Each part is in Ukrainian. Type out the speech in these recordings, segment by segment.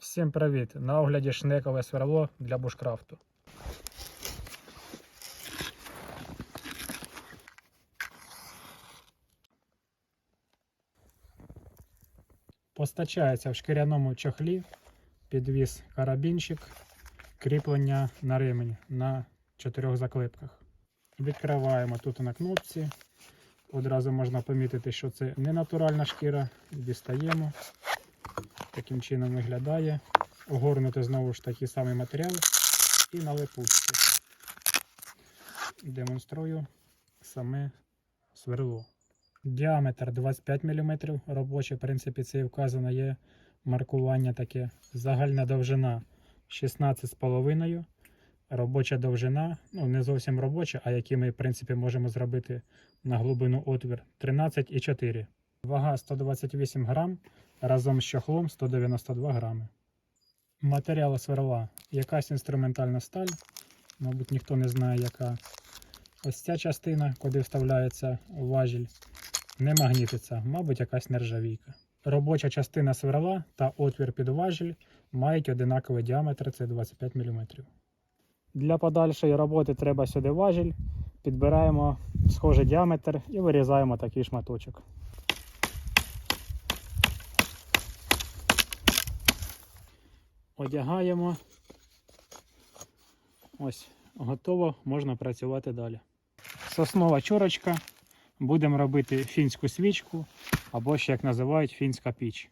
Всім привіт! На огляді шнекове сверло для бушкрафту. Постачається в шкіряному чохлі, підвіз карабінчик, кріплення на ремень на чотирьох заклепках. Відкриваємо тут на кнопці. Одразу можна помітити, що це не натуральна шкіра. Дістаємо. Таким чином виглядає. Огорнути знову ж такий самий матеріал і на липучці. Демонструю саме сверло. Діаметр 25 мм. Робоче, в принципі, це і вказано є маркування таке. Загальна довжина 16,5. Робоча довжина, ну не зовсім робоча, а які ми, в принципі, можемо зробити на глибину отвір 13,4. Вага 128 грам, разом з чохлом 192 грами. Матеріал сверла. Якась інструментальна сталь. Мабуть, ніхто не знає, яка. Ось ця частина, куди вставляється важіль, не магнітиться, мабуть, якась нержавійка. Робоча частина сверла та отвір під важіль мають одинаковий діаметр це 25 мм. Для подальшої роботи треба сюди важіль, підбираємо схожий діаметр і вирізаємо такий шматочок. Одягаємо. Ось, готово, можна працювати далі. Соснова чорочка. Будемо робити фінську свічку, або ще як називають фінська піч.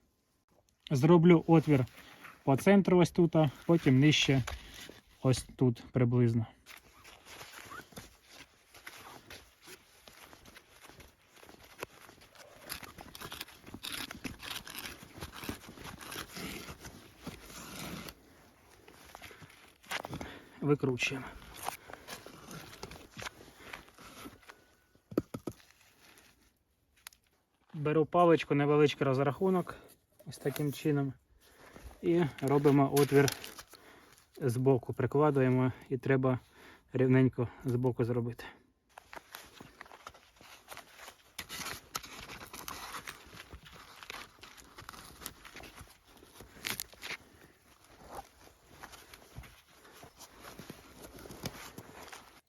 Зроблю отвір по центру ось тут, а потім нижче ось тут приблизно. Викручуємо. Беру паличку, невеличкий розрахунок, ось таким чином. І робимо отвір збоку. Прикладуємо і треба рівненько з боку зробити.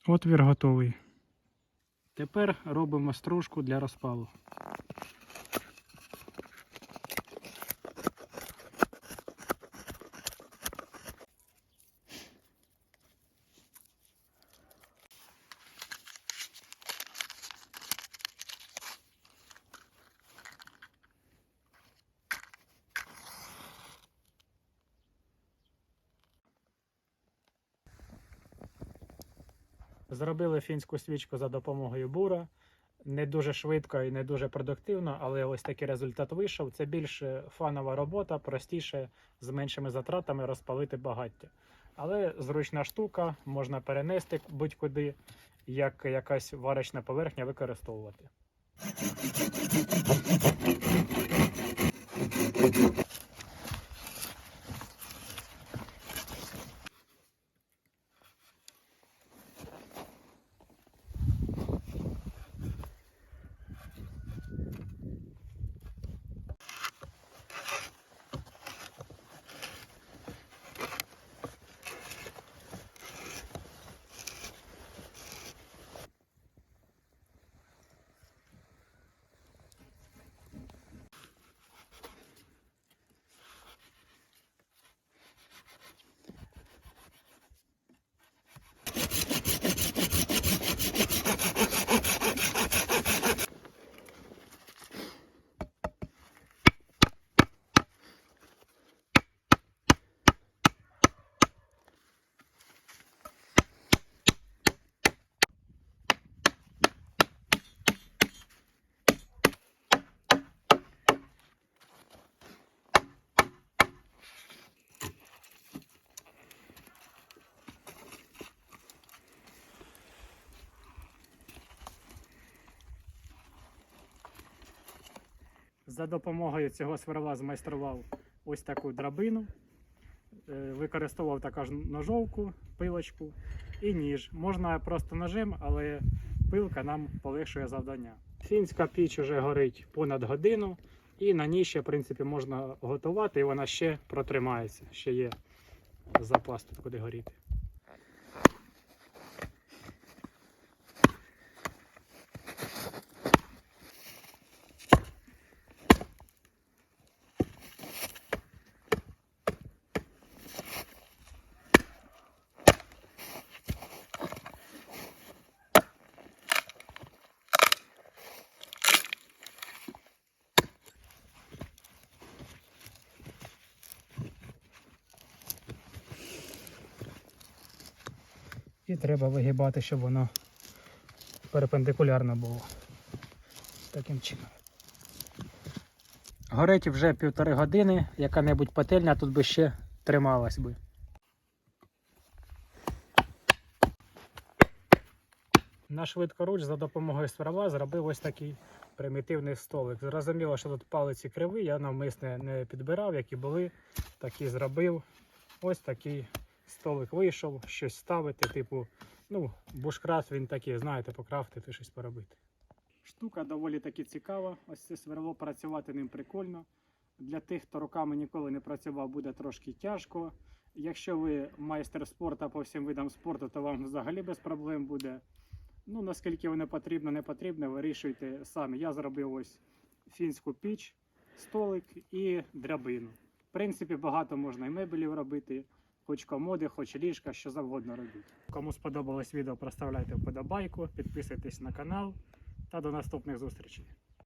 Отвір готовий. Тепер робимо стружку для розпалу. Зробили фінську свічку за допомогою бура. Не дуже швидко і не дуже продуктивно, але ось такий результат вийшов. Це більш фанова робота, простіше, з меншими затратами розпалити багаття. Але зручна штука, можна перенести будь-куди, як якась варочна поверхня використовувати. За допомогою цього сверла змайстрував ось таку драбину. Е, Використовував також ножовку, пилочку і ніж. Можна просто ножем, але пилка нам полегшує завдання. Фінська піч вже горить понад годину. І на ній ще, в принципі, можна готувати, і вона ще протримається. Ще є запас тут куди горіти. І треба вигибати, щоб воно перпендикулярно було. Таким чином. Горить вже півтори години, яка-небудь пательня тут би ще трималась би. На швидкоруч за допомогою сверла зробив ось такий примітивний столик. Зрозуміло, що тут палиці криві, я навмисне не підбирав, які були, такі зробив. Ось такий столик вийшов, щось ставити, типу, ну, бушкрафт він такий, знаєте, покрафтити, щось поробити. Штука доволі таки цікава. Ось це сверло працювати ним прикольно. Для тих, хто руками ніколи не працював, буде трошки тяжко. Якщо ви майстер спорту по всім видам спорту, то вам взагалі без проблем буде. Ну, наскільки воно потрібно, не потрібно, вирішуйте самі. Я зробив ось фінську піч, столик і драбину. В принципі, багато можна і мебелів робити, хоч комоди, хоч ліжка, що завгодно робіть. Кому сподобалось відео, проставляйте вподобайку, підписуйтесь на канал та до наступних зустрічей.